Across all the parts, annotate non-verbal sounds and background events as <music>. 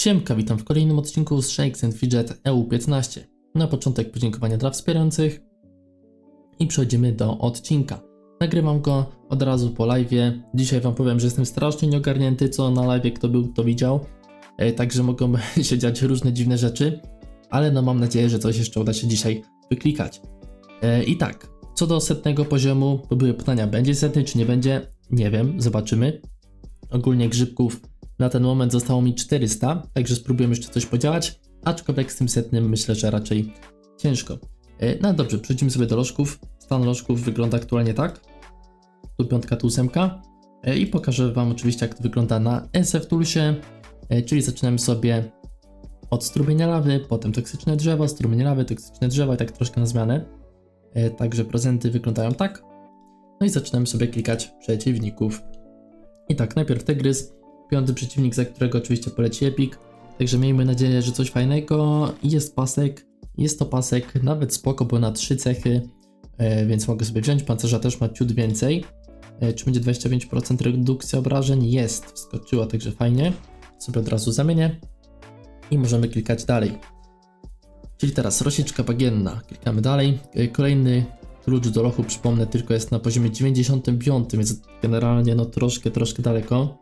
Siemka, witam w kolejnym odcinku z Shakes and Fidget EU15. Na początek podziękowania dla wspierających i przechodzimy do odcinka. Nagrywam go od razu po live'ie. Dzisiaj wam powiem, że jestem strasznie nieogarnięty, co na live'ie kto był, to widział. E, Także mogą <laughs> się dziać różne dziwne rzeczy, ale no mam nadzieję, że coś jeszcze uda się dzisiaj wyklikać. E, I tak, co do setnego poziomu, bo były pytania, będzie setny czy nie będzie? Nie wiem, zobaczymy. Ogólnie grzybków na ten moment zostało mi 400, także spróbujemy jeszcze coś podziałać, aczkolwiek z tym setnym myślę, że raczej ciężko. E, No dobrze, przechodzimy sobie do lożków. Stan lożków wygląda aktualnie tak. Tu piątka, tu ósemka. E, I pokażę Wam oczywiście jak to wygląda na SF Toolsie, e, czyli zaczynamy sobie od strumienia lawy, potem toksyczne drzewo, strumienie lawy, toksyczne drzewo i tak troszkę na zmianę. Także prezenty wyglądają tak. No i zaczynamy sobie klikać przeciwników. I tak, najpierw Tygrys, piąty przeciwnik, za którego oczywiście poleci Epic. Także miejmy nadzieję, że coś fajnego. Jest pasek, jest to pasek nawet spoko, bo na trzy cechy, e, więc mogę sobie wziąć. Pancerza też ma ciut więcej. E, czy będzie 25% redukcja obrażeń? Jest, wskoczyła, także fajnie. Sobie od razu zamienię. I możemy klikać dalej. Czyli teraz rosiczka bagienna. Klikamy dalej. E, Kolejny klucz do lochu, przypomnę, tylko jest na poziomie 95, więc generalnie no troszkę, troszkę daleko.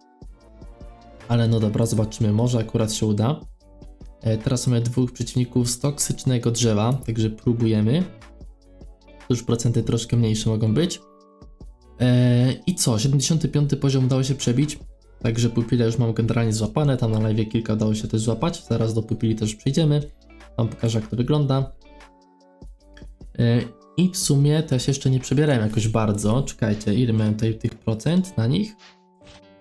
Ale no dobra, zobaczymy, może akurat się uda. E, Teraz mamy dwóch przeciwników z toksycznego drzewa, także próbujemy. Już procenty troszkę mniejsze mogą być. E, I co, 75 poziom udało się przebić, także pupile już mam generalnie złapane, tam na live kilka udało się też złapać, zaraz do pupili też przejdziemy. Wam pokażę jak to wygląda. E, I w sumie też jeszcze nie przebierałem jakoś bardzo. Czekajcie, ile miałem tutaj tych procent na nich?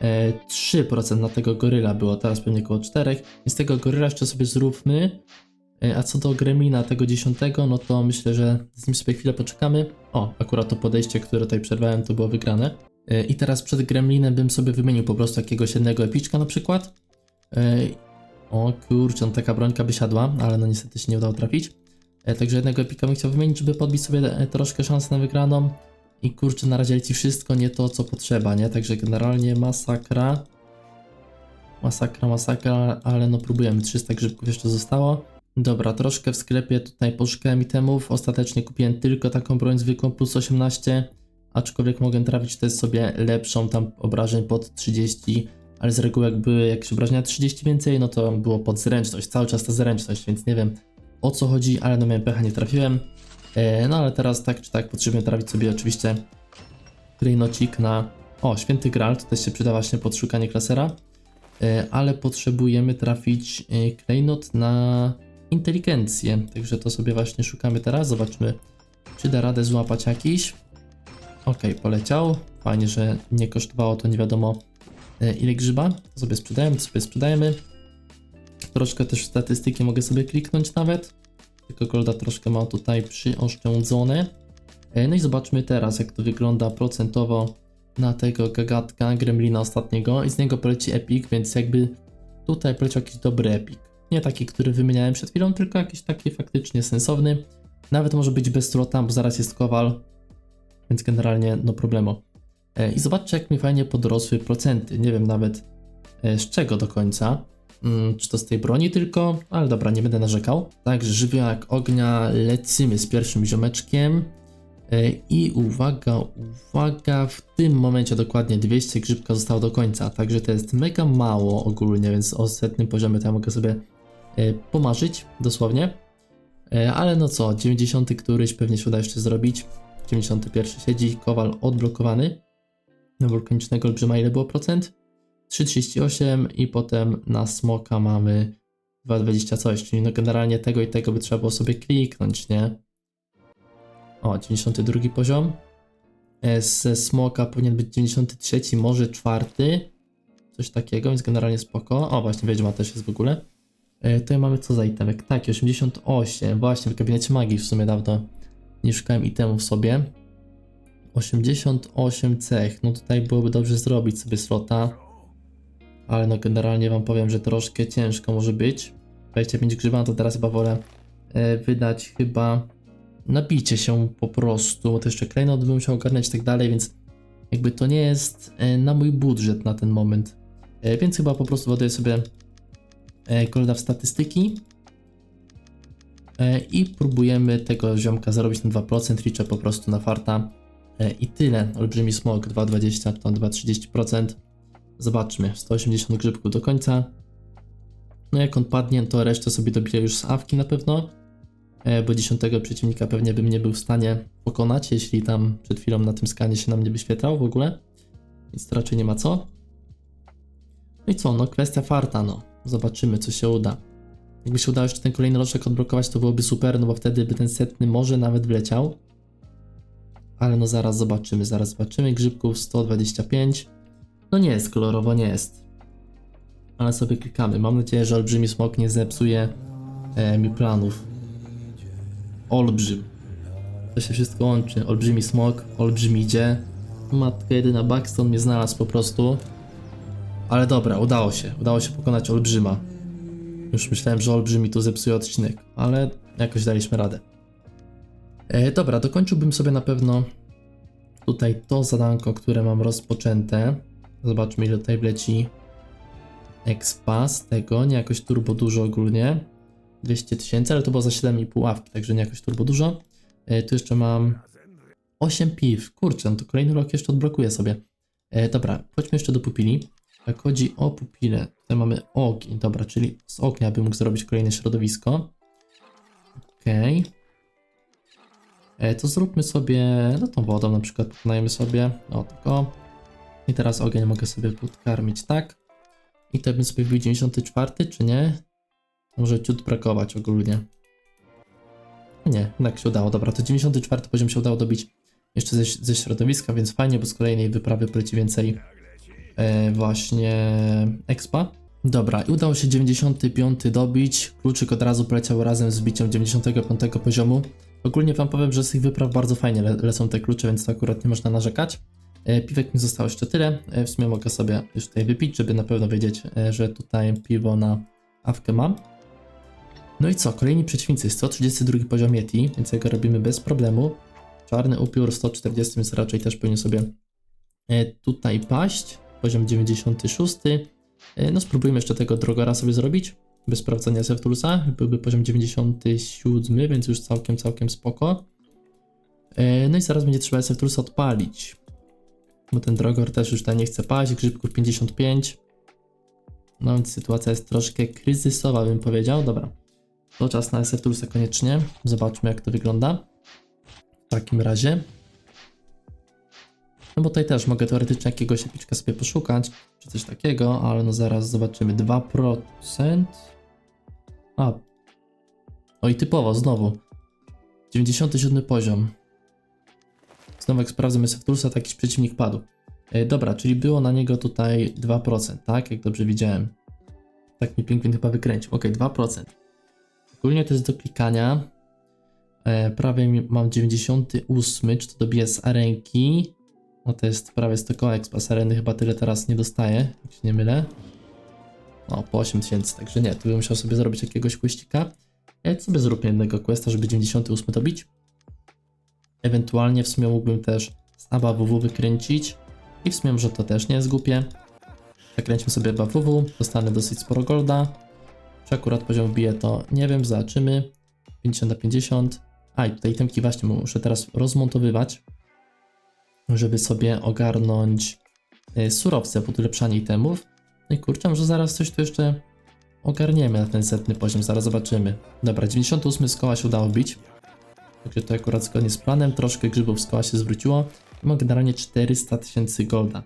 E, 3% na tego goryla było, teraz pewnie około 4. I z tego goryla jeszcze sobie zróbmy. E, A co do gremlina tego 10, no to myślę, że z nim sobie chwilę poczekamy. O, akurat to podejście, które tutaj przerwałem, to było wygrane. E, I teraz przed gremlinem bym sobie wymienił po prostu jakiegoś jednego epiczka na przykład. E, O kurczę, no taka brońka by siadła, ale no niestety się nie udało trafić. Także jednego epika bym chciał wymienić, żeby podbić sobie troszkę szans na wygraną. I kurczę, na razie leci wszystko nie to, co potrzeba, nie? Także generalnie masakra. Masakra, masakra, ale no próbujemy. 300 grzybków jeszcze zostało. Dobra, troszkę w sklepie tutaj poszukałem itemów. Ostatecznie kupiłem tylko taką broń zwykłą plus 18. Aczkolwiek mogę trafić też sobie lepszą tam obrażeń pod 30. Ale z reguły jak były jakieś obrażenia 30 więcej, no to było pod zręczność. Cały czas ta zręczność, więc nie wiem o co chodzi, ale no miałem pecha, nie trafiłem. E, No ale teraz tak czy tak potrzebujemy trafić sobie oczywiście klejnocik na... O, święty Graal, to też się przyda właśnie pod szukanie klasera. E, Ale potrzebujemy trafić e, klejnot na inteligencję. Także to sobie właśnie szukamy teraz. Zobaczmy, czy da radę złapać jakiś. Ok, poleciał. Fajnie, że nie kosztowało to nie wiadomo ile grzyba. To sobie sprzedajemy, to sobie sprzedajemy. Troszkę też statystyki mogę sobie kliknąć nawet. Tylko golda troszkę ma tutaj przyoszczędzone. E, No i zobaczmy teraz, jak to wygląda procentowo na tego gagatka gremlina ostatniego. I z niego poleci epic, więc jakby tutaj poleciał jakiś dobry epic. Nie taki, który wymieniałem przed chwilą, tylko jakiś taki faktycznie sensowny. Nawet może być bez slota, bo zaraz jest kowal, więc generalnie no problemo. E, I zobaczcie, jak mi fajnie podrosły procenty. Nie wiem nawet e, z czego do końca. Mm, czy to z tej broni tylko? Ale dobra, nie będę narzekał. Także żywiołak ognia, lecimy z pierwszym ziomeczkiem. E, I uwaga, uwaga, w tym momencie dokładnie 200 grzybka zostało do końca, także to jest mega mało ogólnie, więc o setnym poziomie to ja mogę sobie e, pomarzyć, dosłownie. E, Ale no co, 90 któryś pewnie się uda jeszcze zrobić. 91 siedzi, kowal odblokowany. Na wulkanicznego olbrzyma ile było procent? 3,38 i potem na smoka mamy 2,20 coś, czyli no generalnie tego i tego by trzeba było sobie kliknąć, nie? O, 92 poziom. E, Ze smoka powinien być 93, może czwarty. Coś takiego, więc generalnie spoko. O, właśnie wiedźma też jest w ogóle. E, Tutaj mamy co za itemek? Tak, 88. Właśnie w gabinecie magii w sumie dawno nie szukałem itemów sobie. 88 cech. No tutaj byłoby dobrze zrobić sobie slota. Ale no generalnie wam powiem, że troszkę ciężko może być. 25 grzyba, no to teraz chyba wolę e, wydać chyba nabicie się po prostu, bo to jeszcze klejnot bym musiał ogarniać i tak dalej, więc jakby to nie jest e, na mój budżet na ten moment. E, Więc chyba po prostu ładuję sobie golda w statystyki. I próbujemy tego ziomka zarobić na 2%, liczę po prostu na farta. I tyle. Olbrzymi smok 2,20, to 2,30%. Zobaczmy, 180 grzybków do końca. No jak on padnie, to resztę sobie dobiję już z awki na pewno. E, Bo 10 przeciwnika pewnie bym nie był w stanie pokonać, jeśli tam przed chwilą na tym skanie się nam nie wyświetlał w ogóle. Więc to raczej nie ma co. No i co, no kwestia farta, no. Zobaczymy, co się uda. Jakby się udało jeszcze ten kolejny roczek odblokować, to byłoby super, no bo wtedy by ten setny może nawet wleciał. Ale no zaraz zobaczymy, zaraz zobaczymy. Grzybków 125. No nie jest kolorowo, nie jest. Ale sobie klikamy. Mam nadzieję, że olbrzymi smok nie zepsuje e, mi planów. Olbrzym. To się wszystko łączy. Olbrzymi smok, olbrzymi idzie. Matka jedyna Buxton mnie znalazł po prostu. Ale dobra, udało się. Udało się pokonać olbrzyma. Już myślałem, że olbrzymi tu zepsuje odcinek, ale jakoś daliśmy radę. E, dobra, dokończyłbym sobie na pewno tutaj to zadanko, które mam rozpoczęte. Zobaczmy ile tutaj wleci expa z tego, nie jakoś turbo dużo ogólnie. 200 tysięcy, ale to było za 7,5 ławki, także nie jakoś turbo dużo. E, tu jeszcze mam 8 piw, kurczę, no to kolejny rok jeszcze odblokuję sobie. E, dobra, chodźmy jeszcze do pupili. Jak chodzi o pupilę, tutaj mamy ogień, dobra, czyli z ognia bym mógł zrobić kolejne środowisko. Okej. E, To zróbmy sobie, no tą wodą na przykład pokonajmy sobie, o tylko. I teraz ogień mogę sobie podkarmić, tak? I to bym sobie wbił 94, czy nie? Może ciut brakować ogólnie. Nie, tak się udało, dobra, to 94 poziom się udało dobić jeszcze ze, ze środowiska, więc fajnie, bo z kolejnej wyprawy poleci więcej e, właśnie expa. Dobra, i udało się 95 dobić. Kluczyk od razu poleciał razem z biciem 95 poziomu. Ogólnie wam powiem, że z tych wypraw bardzo fajnie le lecą te klucze, więc to akurat nie można narzekać. E, piwek mi zostało jeszcze tyle. E, w sumie mogę sobie już tutaj wypić, żeby na pewno wiedzieć, e, że tutaj piwo na awkę mam. No i co, kolejni przeciwnicy, 132 poziom Yeti, więc jego robimy bez problemu. Czarny upiór 140, więc raczej też powinien sobie tutaj paść. Poziom 96. E, No spróbujmy jeszcze tego Drogora sobie zrobić, bez sprawdzania Sevtulsa. Byłby poziom 97, więc już całkiem, całkiem spoko. No i zaraz będzie trzeba Sevtulsa odpalić. Bo ten Drogor też już tutaj nie chce paść, grzybków 55. No więc sytuacja jest troszkę kryzysowa, bym powiedział. Dobra, to czas na Sevtulsa koniecznie. Zobaczmy jak to wygląda. W takim razie. No bo tutaj też mogę teoretycznie jakiegoś epiczka sobie poszukać, czy coś takiego, ale no zaraz zobaczymy. 2%. A. No i typowo, znowu. 97 poziom. Znowu jak sprawdzamy Sevtulsa, to jakiś przeciwnik padł. E, dobra, czyli było na niego tutaj 2%, tak? Jak dobrze widziałem. Tak mi Pingwin chyba wykręcił. Ok, 2%. Ogólnie to jest do klikania. E, prawie mam 98, czy to dobiję z arenki. No to jest prawie 100 koła expa z areny, chyba tyle teraz nie dostaję, jak się nie mylę. O, po 8000, także nie, tu bym musiał sobie zrobić jakiegoś questika. Ja sobie zróbmy jednego questa, żeby 98 dobić. Ewentualnie w sumie mógłbym też z ABA WW wykręcić. I w sumie może to też nie jest głupie. Zakręćmy sobie WW, dostanę dosyć sporo golda. Czy akurat poziom bije to nie wiem, zobaczymy. 50 na 50. A i tutaj temki właśnie muszę teraz rozmontowywać, żeby sobie ogarnąć y, surowce pod ulepszanie itemów. No i kurczę, może zaraz coś tu jeszcze ogarniemy na ten setny poziom, zaraz zobaczymy. Dobra, 98 z koła się udało wbić. Także to akurat zgodnie z planem, troszkę grzybów z koła się zwróciło. I generalnie 400 tysięcy golda.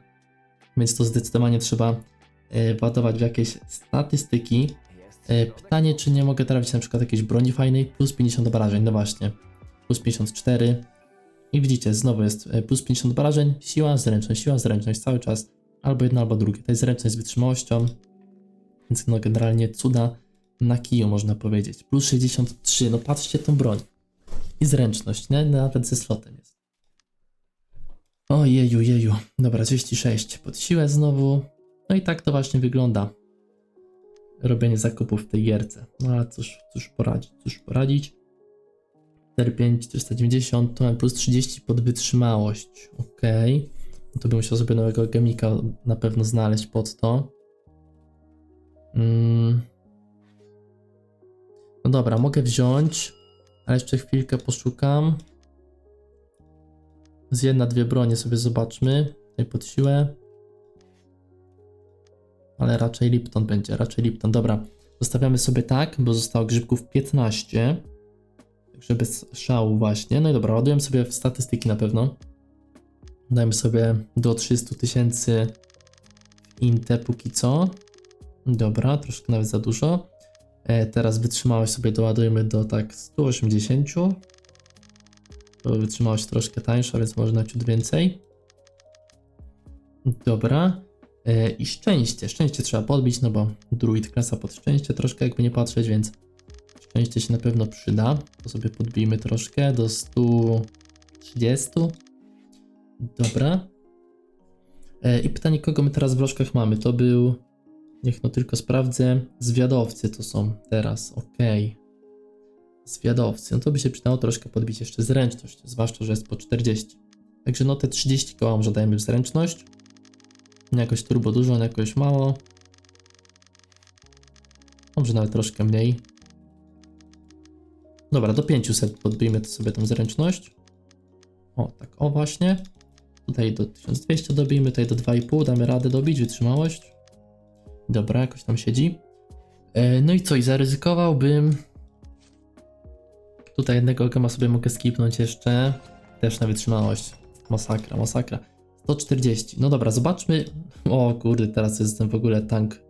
Więc to zdecydowanie trzeba y, ładować w jakieś statystyki. E, Pytanie, czy nie mogę trafić na przykład jakiejś broni fajnej, plus 50 obrażeń, no właśnie, plus 54. I widzicie, znowu jest e, plus 50 obrażeń, siła, zręczność, siła, zręczność cały czas, albo jedno, albo drugie. To jest zręczność z wytrzymałością, więc no generalnie cuda na kiju można powiedzieć. Plus 63, no patrzcie tą broń. I zręczność, nie? Nawet ze slotem jest. Ojeju, jeju. Dobra, 36 pod siłę znowu. No i tak to właśnie wygląda robienie zakupów w tej gierce. No ale cóż, cóż poradzić, cóż poradzić. 4,5, 490, tu mam plus 30 pod wytrzymałość. Ok. No to bym musiał sobie nowego gemika na pewno znaleźć pod to. Mm. No dobra, mogę wziąć, ale jeszcze chwilkę poszukam. Z jedna, dwie bronie sobie zobaczmy. Tutaj pod siłę. Ale raczej Lipton będzie, raczej Lipton. Dobra, zostawiamy sobie tak, bo zostało grzybków 15. Także bez szału właśnie. No i dobra, ładujemy sobie w statystyki na pewno. Dajmy sobie do 300 tysięcy Inte póki co. Dobra, troszkę nawet za dużo. E, teraz wytrzymałość sobie doładujemy do tak 180. To wytrzymałość troszkę tańsza, więc może na ciut więcej. Dobra. E, I szczęście. Szczęście trzeba podbić, no bo druid klasa pod szczęście troszkę jakby nie patrzeć, więc szczęście się na pewno przyda. To sobie podbijmy troszkę do 130. Dobra. E, I pytanie, kogo my teraz w rożkach mamy? To był. Niech no tylko sprawdzę. Zwiadowcy to są teraz. Okej. Zwiadowcy. No to by się przydało troszkę podbić jeszcze zręczność. Zwłaszcza, że jest po 40. Także no te 30 koła może dajemy w zręczność. Nie jakoś turbo dużo, nie jakoś mało. Może nawet troszkę mniej. Dobra, do 500 podbijmy to sobie tą zręczność. O, tak, o właśnie. Tutaj do 1200 dobijmy, tutaj do 2,5 damy radę dobić wytrzymałość. Dobra, jakoś tam siedzi. E, no i co, i zaryzykowałbym. Tutaj jednego gema sobie mogę skipnąć jeszcze. Też na wytrzymałość. Masakra, masakra. 140. No dobra, zobaczmy. O kurde, teraz jestem w ogóle tank,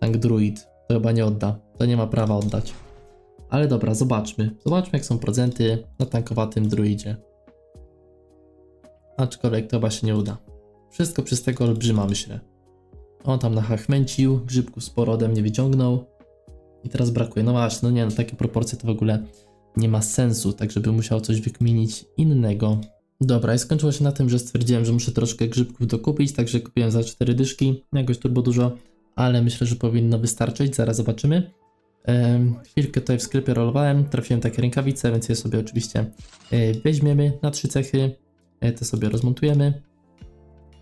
tank druid. To chyba nie odda. To nie ma prawa oddać. Ale dobra, zobaczmy. Zobaczmy, jak są procenty na tankowatym druidzie. Aczkolwiek to chyba się nie uda. Wszystko przez tego olbrzyma, myślę. On tam nachachmęcił, grzybków sporo ode mnie wyciągnął. I teraz brakuje. No właśnie, no nie, no takie proporcje to w ogóle nie ma sensu, tak żeby musiał coś wykminić innego. Dobra, i skończyło się na tym, że stwierdziłem, że muszę troszkę grzybków dokupić, także kupiłem za 4 dyszki, jakoś turbo dużo, ale myślę, że powinno wystarczyć, zaraz zobaczymy. Em, chwilkę tutaj w sklepie rollowałem, trafiłem takie rękawice, więc je sobie oczywiście e, weźmiemy na trzy cechy, e, te sobie rozmontujemy.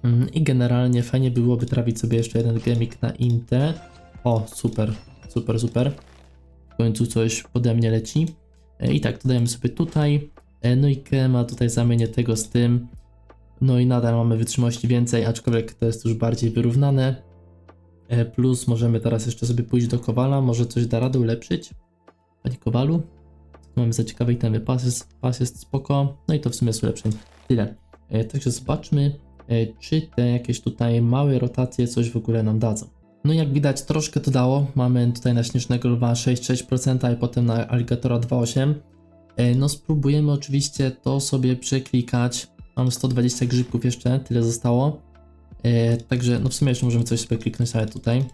Mm, I generalnie fajnie byłoby trafić sobie jeszcze jeden gemik na Inte. O, super, super, super. W końcu coś pode mnie leci. E, I tak, dodajemy sobie tutaj. E, No i Kema tutaj zamienię tego z tym. No i nadal mamy wytrzymałości więcej, aczkolwiek to jest już bardziej wyrównane. E, Plus możemy teraz jeszcze sobie pójść do Kowala, może coś da radę ulepszyć. Panie Kowalu. Mamy za ciekawe itemy, pas jest, pas jest spoko, no i to w sumie jest ulepszeń. Tyle. Także zobaczmy, czy te jakieś tutaj małe rotacje coś w ogóle nam dadzą. No jak widać troszkę to dało, mamy tutaj na Śnieżnego Lwa 6,6% i potem na Alligatora 2,8%. E, No spróbujemy oczywiście to sobie przeklikać. Mam 120 grzybków jeszcze, tyle zostało. E, Także no w sumie jeszcze możemy coś sobie kliknąć, ale tutaj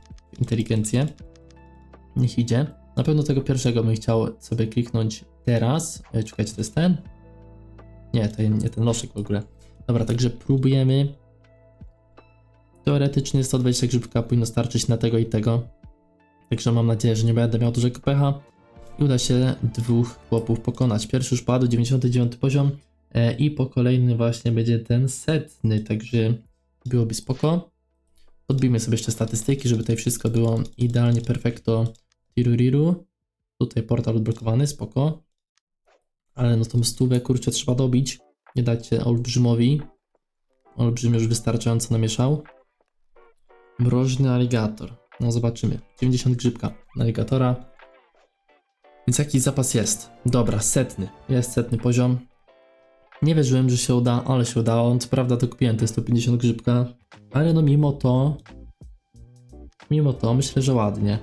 inteligencję. Niech idzie. Na pewno tego pierwszego bym chciał sobie kliknąć teraz. E, Czekajcie, to jest ten? Nie, to nie ten loszek w ogóle. Dobra, także próbujemy. Teoretycznie 120 grzybka powinno starczyć na tego i tego. Także mam nadzieję, że nie będę miał dużego pecha i uda się dwóch chłopów pokonać. Pierwszy już padł, 99 poziom e, i po kolejny właśnie będzie ten setny, także byłoby spoko. Podbijmy sobie jeszcze statystyki, żeby tutaj wszystko było idealnie perfekto tiruriru. Tutaj portal odblokowany, spoko. Ale no tą stówę kurczę trzeba dobić. Nie dać się olbrzymowi. Olbrzym już wystarczająco namieszał. Mroźny aligator. No zobaczymy. 90 grzybka aligatora. Więc jakiś zapas jest. Dobra, setny. Jest setny poziom. Nie wierzyłem, że się uda, ale się udało. Co prawda to kupiłem te 150 grzybka, ale no mimo to, mimo to myślę, że ładnie.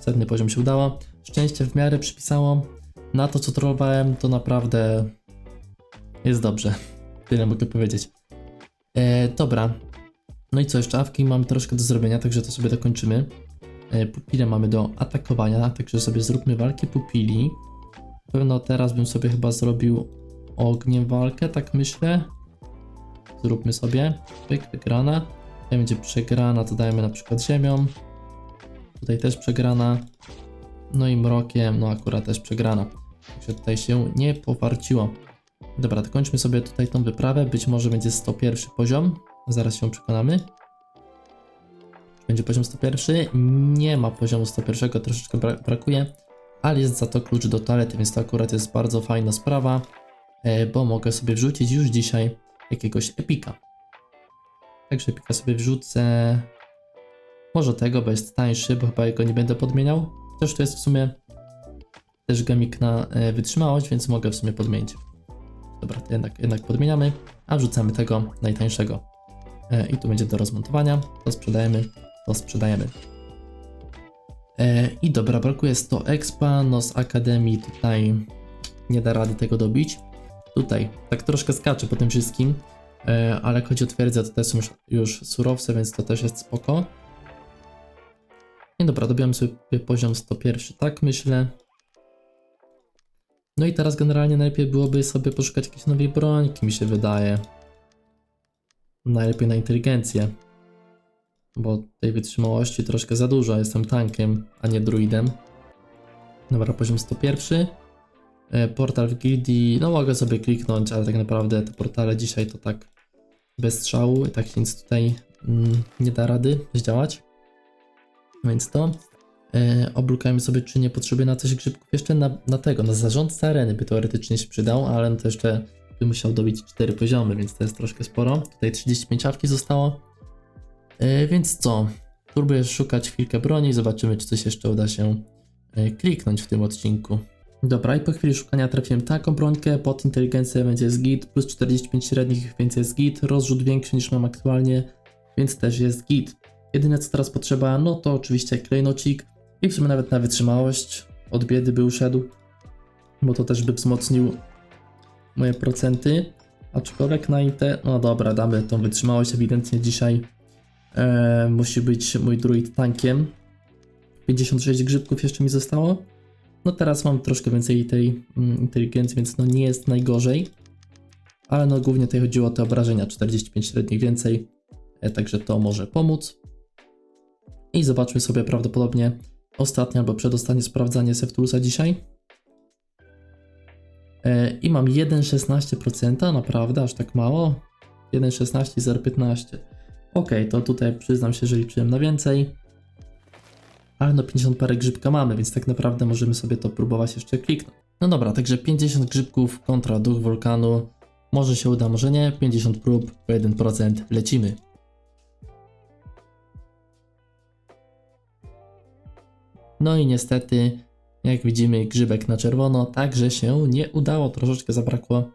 Setny poziom się udało. Szczęście w miarę przypisało. Na to, co trollowałem, to naprawdę jest dobrze. Tyle mogę powiedzieć. E, dobra. No i co, jeszcze awki mamy troszkę do zrobienia, także to sobie dokończymy. E, Pupile mamy do atakowania, także sobie zróbmy walkę pupili. Na pewno teraz bym sobie chyba zrobił ogniem walkę, tak myślę. Zróbmy sobie. Pyk, wygrana. Tutaj będzie przegrana, to dajemy na przykład ziemią. Tutaj też przegrana. No i mrokiem, no akurat też przegrana. Także tutaj się nie powarciło. Dobra, to kończmy sobie tutaj tą wyprawę. Być może będzie 101 poziom. Zaraz się przekonamy. Będzie poziom 101. Nie ma poziomu 101, troszeczkę bra brakuje. ale jest za to klucz do toalety, więc to akurat jest bardzo fajna sprawa, e, bo mogę sobie wrzucić już dzisiaj jakiegoś epika. Także epika sobie wrzucę. Może tego, bo jest tańszy, bo chyba jego nie będę podmieniał. Chociaż to jest w sumie też gemik na e, wytrzymałość, więc mogę w sumie podmienić. Dobra, jednak, jednak podmieniamy, a wrzucamy tego najtańszego. E, I tu będzie do rozmontowania. To sprzedajemy, to sprzedajemy. E, I dobra, brakuje 100 expa, no z Akademii tutaj nie da rady tego dobić. Tutaj tak troszkę skacze po tym wszystkim, e, ale jak chodzi o twierdzę, to te są już, już surowce, więc to też jest spoko. I dobra, dobijamy sobie poziom 101, tak myślę. No i teraz generalnie najlepiej byłoby sobie poszukać jakiejś nowej brońki, mi się wydaje. Najlepiej na inteligencję. Bo tej wytrzymałości troszkę za dużo. Jestem tankiem, a nie druidem. Dobra, poziom 101. E, Portal w gildii. No mogę sobie kliknąć, ale tak naprawdę te portale dzisiaj to tak bez strzału. Tak się nic tutaj mm, nie da rady zdziałać. Więc to. E, oblukajmy sobie, czy nie potrzebuję na coś grzybków. Jeszcze na, na tego, na zarządcę areny by teoretycznie się przydał, ale no to jeszcze by musiał dobić 4 poziomy, więc to jest troszkę sporo. Tutaj 35 awki zostało. E, więc co? Próbuję szukać chwilkę broni i zobaczymy, czy coś jeszcze uda się e, kliknąć w tym odcinku. Dobra, i po chwili szukania trafiłem taką brońkę, pod inteligencję będzie jest git, plus 45 średnich, więc jest git, rozrzut większy niż mam aktualnie, więc też jest git. Jedyne co teraz potrzeba, no to oczywiście klejnocik i w sumie nawet na wytrzymałość od biedy by uszedł, bo to też by wzmocnił moje procenty, aczkolwiek na te, no dobra, damy tą wytrzymałość, ewidentnie dzisiaj e, musi być mój druid tankiem. 56 grzybków jeszcze mi zostało. No teraz mam troszkę więcej tej mm, inteligencji, więc no nie jest najgorzej. Ale no głównie tutaj chodziło o te obrażenia, 45 średnich więcej, e, także to może pomóc. I zobaczmy sobie prawdopodobnie ostatnie albo przedostatnie sprawdzanie Seftulsa dzisiaj. E, I mam 1,16%, naprawdę, aż tak mało. 1,16 i 0,15. Ok, to tutaj przyznam się, że liczyłem na więcej. Ale no 50 parę grzybka mamy, więc tak naprawdę możemy sobie to próbować jeszcze kliknąć. No dobra, także 50 grzybków kontra duch wulkanu. Może się uda, może nie. 50 prób, po 1% lecimy. No i niestety, jak widzimy, grzybek na czerwono, także się nie udało, troszeczkę zabrakło,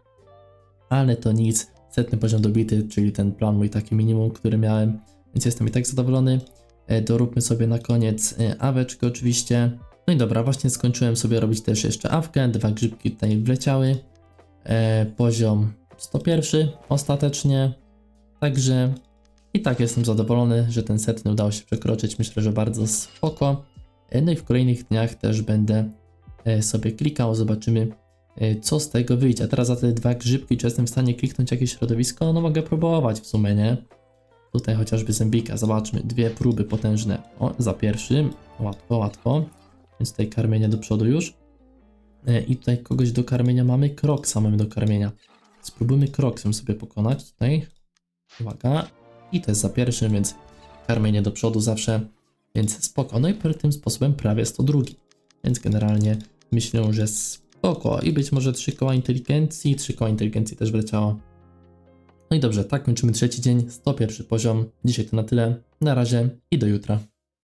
ale to nic. Setny poziom dobity, czyli ten plan mój taki minimum, który miałem, więc jestem i tak zadowolony. E, Doróbmy sobie na koniec e, aweczkę oczywiście. No i dobra, właśnie skończyłem sobie robić też jeszcze awkę, dwa grzybki tutaj wleciały. E, poziom 101 ostatecznie, także i tak jestem zadowolony, że ten setny udało się przekroczyć, myślę, że bardzo spoko. E, No i w kolejnych dniach też będę e, sobie klikał, zobaczymy e, co z tego wyjdzie. A teraz za te dwa grzybki, czy jestem w stanie kliknąć jakieś środowisko? No mogę próbować w sumie, nie? Tutaj chociażby zębika, zobaczmy, dwie próby potężne. O, za pierwszym, łatwo, łatwo. Więc tutaj karmienie do przodu już. I tutaj kogoś do karmienia mamy, kroksa mamy do karmienia. Spróbujmy kroksem sobie pokonać tutaj. Uwaga. I to jest za pierwszym, więc karmienie do przodu zawsze więc spoko. No i tym sposobem prawie 102. Więc generalnie myślę, że spoko. I być może 3 koła inteligencji, 3 koła inteligencji też wleciało. No i dobrze, tak kończymy trzeci dzień, 101 poziom. Dzisiaj to na tyle. Na razie i do jutra.